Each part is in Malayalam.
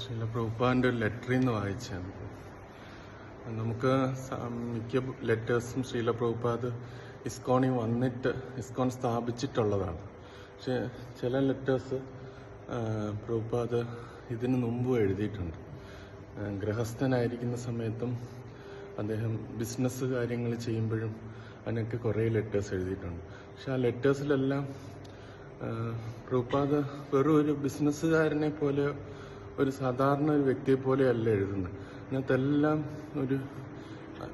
ശ്രീല പ്രഭുപ്പാന്റെ ഒരു ലെറ്ററിൽ നിന്ന് വായിച്ചാണ് നമുക്ക് മിക്ക ലെറ്റേഴ്സും ശീല പ്രഭുപാദ് ഇസ്കോണിൽ വന്നിട്ട് ഇസ്കോൺ സ്ഥാപിച്ചിട്ടുള്ളതാണ്. പക്ഷെ ചില ലെറ്റേഴ്സ് പ്രഭുപാദ് ഇതിന് മുമ്പും എഴുതിയിട്ടുണ്ട്. ഗൃഹസ്ഥനായിരിക്കുന്ന സമയത്തും അദ്ദേഹം ബിസിനസ് കാര്യങ്ങൾ ചെയ്യുമ്പോഴും അതിനൊക്കെ കുറേ ലെറ്റേഴ്സ് എഴുതിയിട്ടുണ്ട്. പക്ഷെ ആ ലെറ്റേഴ്സിലെല്ലാം പ്രഭുപാദ് വെറും ഒരു ബിസിനസ്സുകാരനെ പോലെ ഒരു സാധാരണ ഒരു വ്യക്തിയെ പോലെയല്ല എഴുതുന്നത്. അതിനകത്തെല്ലാം ഒരു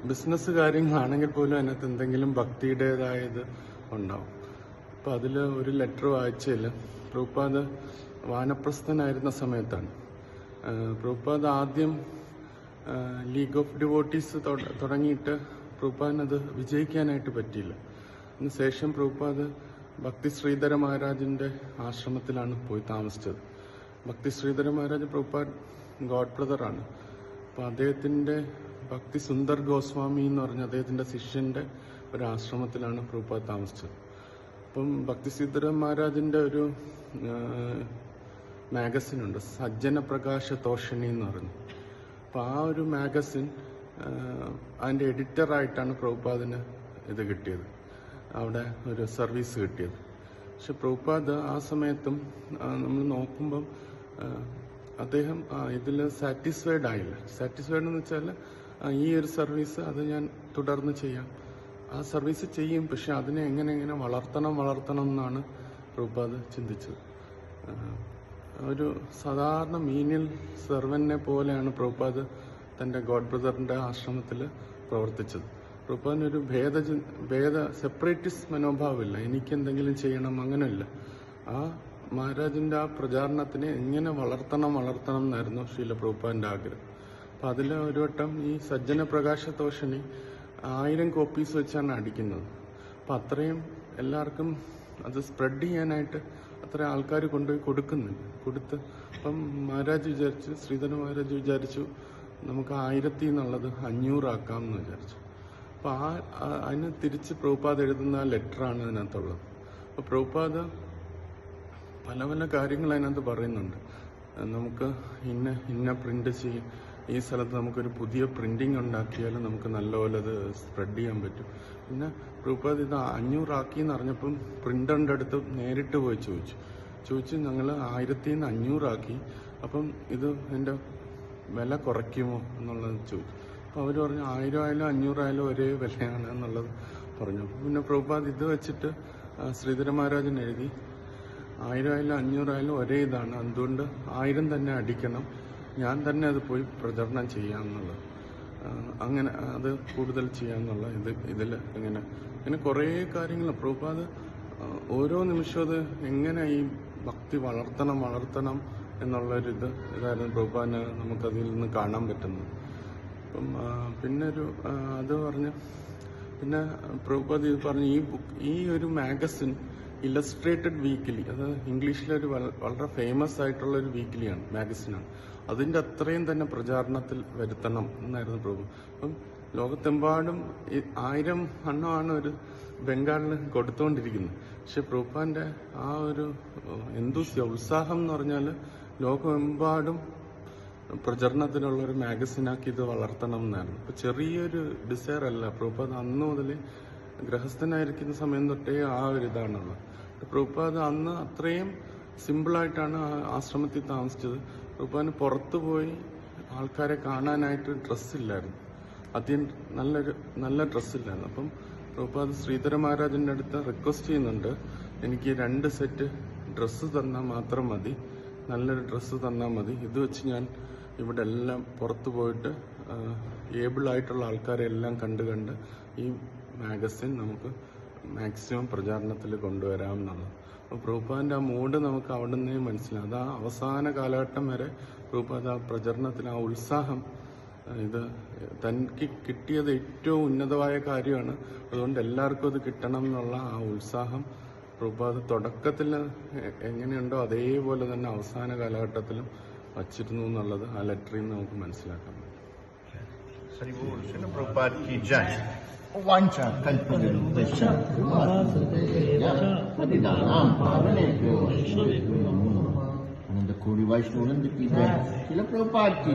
ബിസിനസ് കാര്യങ്ങളാണെങ്കിൽ പോലും അതിനകത്ത് എന്തെങ്കിലും ഭക്തിയുടേതായത് ഉണ്ടാവും. അപ്പം അതിൽ ഒരു ലെറ്റർ വായിച്ചതിൽ പ്രൂപ്പാദ് വാനപ്രസ്ഥനായിരുന്ന സമയത്താണ്. പ്രൂപ്പാദ് ആദ്യം ലീഗ് ഓഫ് ഡിവോട്ടീസ് തുടങ്ങിയിട്ട് പ്രൂപ്പാദിനത് വിജയിക്കാനായിട്ട് പറ്റിയില്ല. അതിനുശേഷം പ്രൂപ്പാദ് ഭക്തി ശ്രീധര മഹാരാജിന്റെ ആശ്രമത്തിലാണ് പോയി താമസിച്ചത്. ഭക്തി ശ്രീധര മഹാരാജ് പ്രഭുപാദ് ഗോഡ് ബ്രദറാണ് അപ്പോൾ അദ്ദേഹത്തിന്റെ ഭക്തി സുന്ദർ ഗോസ്വാമി എന്ന് പറഞ്ഞ അദ്ദേഹത്തിന്റെ ശിഷ്യന്റെ ഒരു ആശ്രമത്തിലാണ് പ്രഭുപാദ് താമസിച്ചത്. അപ്പം ഭക്തി ശ്രീധര മഹാരാജിന്റെ ഒരു മാഗസിനുണ്ട് സജ്ജന പ്രകാശ തോഷണി എന്ന് പറഞ്ഞു അപ്പോൾ ആ ഒരു മാഗസിൻ അതിന്റെ എഡിറ്ററായിട്ടാണ് പ്രഭുപാദിന് ഇത് കിട്ടിയത്. അവിടെ ഒരു സർവീസ് കിട്ടിയത്. പക്ഷെ പ്രഭുപാദ് ആ സമയത്തും നമ്മൾ നോക്കുമ്പം അദ്ദേഹം ഇതിൽ സാറ്റിസ്ഫൈഡ് ആയില്ല. സാറ്റിസ്ഫൈഡ് എന്ന് വെച്ചാൽ ഈ ഒരു സർവീസ് അത് ഞാൻ തുടർന്ന് ചെയ്യാം. ആ സർവീസ് ചെയ്യും പക്ഷെ അതിനെ എങ്ങനെ എങ്ങനെ വളർത്തണം വളർത്തണം എന്നാണ് പ്രഭുപാദ് ചിന്തിച്ചത്. ഒരു സാധാരണ മീനിൽ സെർവനെ പോലെയാണ് പ്രഭുപാദ് തന്റെ ഗോഡ് ബ്രദറിന്റെ ആശ്രമത്തിൽ പ്രവർത്തിച്ചത്. പ്രഭുപാദിന് ഒരു ഭേദ ഭേദ സെപ്പറേറ്റിസ് മനോഭാവമില്ല. എനിക്കെന്തെങ്കിലും ചെയ്യണം അങ്ങനെയല്ല. ആ മഹാരാജിന്റെ ആ പ്രചാരണത്തിനെ എങ്ങനെ വളർത്തണം വളർത്തണം എന്നായിരുന്നു ശീല പ്രഭുപാദിന്റെ ആഗ്രഹം. അപ്പൊ അതിൽ ഒരു വട്ടം ഈ സജ്ജന പ്രകാശ തോഷണി ആയിരം കോപ്പീസ് വെച്ചാണ് അടിക്കുന്നത്. അപ്പൊ അത്രയും എല്ലാവർക്കും അത് സ്പ്രെഡ് ചെയ്യാനായിട്ട് അത്ര ആൾക്കാർ കൊണ്ടുപോയി കൊടുക്കുന്നുണ്ട് കൊടുത്ത് അപ്പം മഹാരാജ് വിചാരിച്ചു ശ്രീധര മഹാരാജ് വിചാരിച്ചു നമുക്ക് ആയിരത്തി എന്നുള്ളത് അഞ്ഞൂറാക്കാം എന്ന് വിചാരിച്ചു. അപ്പൊ ആ അതിന് തിരിച്ച് പ്രഭുപാദ എഴുതുന്ന ആ ലെറ്ററാണ് അതിനകത്തുള്ളത് അപ്പൊ പ്രഭുപാദ പല പല കാര്യങ്ങൾ അതിനകത്ത് പറയുന്നുണ്ട്. നമുക്ക് ഇന്ന ഇന്ന പ്രിന്റ് ചെയ്യും ഈ സ്ഥലത്ത് നമുക്കൊരു പുതിയ പ്രിന്റിംഗ് ഉണ്ടാക്കിയാൽ നമുക്ക് നല്ലപോലെ അത് സ്പ്രെഡ് ചെയ്യാൻ പറ്റും. പിന്നെ പ്രഭുപാദ് ഇത് അഞ്ഞൂറാക്കി എന്ന് അറിഞ്ഞപ്പം പ്രിന്ററിന്റെ അടുത്ത് നേരിട്ട് പോയി ചോദിച്ചു. ചോദിച്ചു ഞങ്ങൾ ആയിരത്തി നിന്ന് അഞ്ഞൂറാക്കി. അപ്പം ഇത് എന്റെ വില കുറയ്ക്കുമോ? എന്നുള്ളത് ചോദിച്ചു. അവർ പറഞ്ഞു ആയിരം ആയാലും അഞ്ഞൂറായാലും ഒരേ വിലയാണ് എന്നുള്ളത് പറഞ്ഞു. അപ്പോൾ പിന്നെ പ്രഭുപാദ് ഇത് വെച്ചിട്ട് ശ്രീധര മഹാരാജൻ എഴുതി ആയിരം ആയാലും അഞ്ഞൂറായാലും ഒരേ ഇതാണ്. അതുകൊണ്ട് ആയിരം തന്നെ അടിക്കണം. ഞാൻ തന്നെ അത് പോയി പ്രചരണം ചെയ്യാമെന്നുള്ളത്. അങ്ങനെ അത് കൂടുതൽ ചെയ്യാമെന്നുള്ള ഇത് ഇതിൽ ഇങ്ങനെ. അങ്ങനെ കുറേ കാര്യങ്ങൾ. പ്രഭുപാദ് ഓരോ നിമിഷവും അത് എങ്ങനെ ഈ ഭക്തി വളർത്തണം വളർത്തണം എന്നുള്ളൊരിത് ഇതായിരുന്നു പ്രഭുപാദിനെ നമുക്കതിൽ നിന്ന് കാണാൻ പറ്റുന്നത്. അപ്പം ആ, പിന്നെ ഒരു ആ, അത് പറഞ്ഞ് പിന്നെ പ്രഭുപതി പറഞ്ഞു ഈ ബുക്ക് ഈ ഒരു മാഗസിൻ ഇലസ്ട്രേറ്റഡ് വീക്കിലി അത് ഇംഗ്ലീഷിലൊരു വളരെ ഫേമസ് ആയിട്ടുള്ള ഒരു വീക്കിലിയാണ് മാഗസിനാണ്. അതിന്റെ അത്രയും തന്നെ പ്രചാരണത്തിൽ വരുത്തണം എന്നായിരുന്നു പ്രഭു. അപ്പം ലോകത്തെമ്പാടും ആയിരം എണ്ണമാണ് ഒരു ബംഗാളിൽ കൊടുത്തുകൊണ്ടിരിക്കുന്നത്. പക്ഷെ പ്രഭുപാന്റെ ആ ഒരു എന്തു ഉത്സാഹം എന്ന് പറഞ്ഞാൽ ലോകമെമ്പാടും പ്രചരണത്തിനുള്ള ഒരു മാഗസിനാക്കി ഇത് വളർത്തണം എന്നായിരുന്നു അപ്പൊ ചെറിയൊരു ഡിസയർ അല്ല. പ്രഭുപാദ് അന്ന് മുതൽ ഗൃഹസ്ഥനായിരിക്കുന്ന സമയം തൊട്ടേ ആ ഒരു ഇതാണുള്ളത്. പ്രഭുപാദ് അന്ന് അത്രയും സിമ്പിളായിട്ടാണ് ആശ്രമത്തിൽ താമസിച്ചത്. പ്രഭുപാദിന് പുറത്തു പോയി ആൾക്കാരെ കാണാനായിട്ട് ഡ്രസ്സില്ലായിരുന്നു അതിൻ നല്ലൊരു നല്ല ഡ്രസ്സില്ലായിരുന്നു അപ്പം പ്രഭുപാദ് ശ്രീധര മഹാരാജിന്റെ അടുത്ത് റിക്വസ്റ്റ് ചെയ്യുന്നുണ്ട്. എനിക്ക് രണ്ട് സെറ്റ് ഡ്രസ്സ് തന്നാൽ മാത്രം മതി. നല്ലൊരു ഡ്രസ്സ് തന്നാൽ മതി. ഇത് വെച്ച് ഞാൻ ഇവിടെ എല്ലാം പുറത്തു പോയിട്ട് ഏബിൾ ആയിട്ടുള്ള ആൾക്കാരെ എല്ലാം കണ്ട് കണ്ട് ഈ മാഗസിൻ നമുക്ക് മാക്സിമം പ്രചാരണത്തിൽ കൊണ്ടുവരാം എന്നുള്ളത് അപ്പോൾ പ്രൂപ്പാന്റെ ആ മൂഡ് നമുക്ക് അവിടെ നിന്നേ മനസ്സിലാവും അത് ആ അവസാന കാലഘട്ടം വരെ പ്രൂപ്പാന്റെ ആ പ്രചരണത്തിൽ ആ ഉത്സാഹം ഇത് തനിക്ക് കിട്ടിയത് ഏറ്റവും ഉന്നതമായ കാര്യമാണ്. അതുകൊണ്ട് എല്ലാവർക്കും അത് കിട്ടണം എന്നുള്ള ആ ഉത്സാഹം പ്രഭുപാദ് തുടക്കത്തിൽ എങ്ങനെയുണ്ടോ അതേപോലെ തന്നെ അവസാന കാലഘട്ടത്തിലും വച്ചിരുന്നു എന്നുള്ളത് ആ ലെറ്ററിൽ നിന്ന് നമുക്ക് മനസ്സിലാക്കാൻ പറ്റും. Prabhupada ki